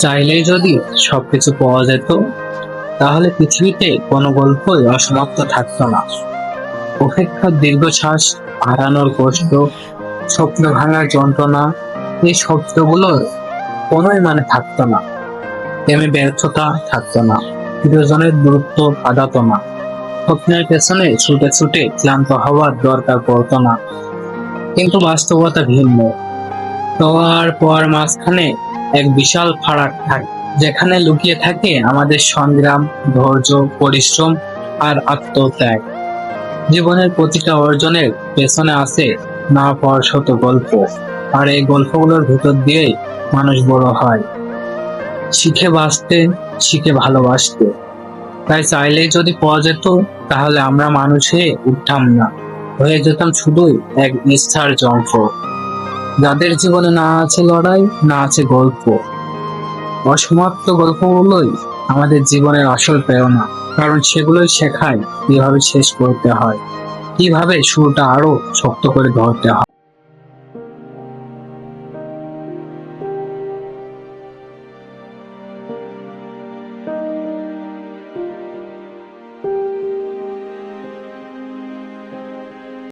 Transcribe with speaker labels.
Speaker 1: চাইলেই যদি সবকিছু পাওয়া যেত, তাহলে পৃথিবীতে কোনো গল্পই অসমাপ্ত থাকতো না। উপেক্ষার দীর্ঘশ্বাস, হারানোর কষ্ট, স্বপ্ন ভাঙার যন্ত্রণা, এই শব্দগুলোর কোনোই মানে থাকতো না। প্রেমে ব্যর্থতা থাকতো না, প্রিয়জনের দূরত্ব বাধাতো না। স্বপ্নের পেছনে ছুটে ছুটে ক্লান্ত হওয়ার দরকার পড়তো না। কিন্তু বাস্তবতা ভিন্ন। পাওয়ার পর মাঝখানে এক বিশাল ফারাক থাকে, যেখানে লুকিয়ে থাকে আমাদের সংগ্রাম, ধৈর্য, পরিশ্রম আর আত্মত্যাগ। জীবনের প্রতিটা অর্জনের পেছনে আছে না পাওয়ার শত গল্প, আর এই গল্পগুলোর ভিতর দিয়েই মানুষ বড় হয়। শিখে বাঁচতে, শিখে ভালোবাসতে। তাই চাইলেই যদি পাওয়া যেত, তাহলে আমরা মানুষ উঠতাম না। হয়ে যেতাম শুধুই এক নিষ্ঠার যন্ত্র। যাদের জীবনে না আছে লড়াই, না আছে গল্প। অসমাপ্ত গল্পগুলোই আমাদের জীবনের আসল প্রেরণা, কারণ সেগুলোই শেখায় কীভাবে শেষ করতে হয়, কীভাবে শুরুটা আরও শক্ত করে ধরতে হয়।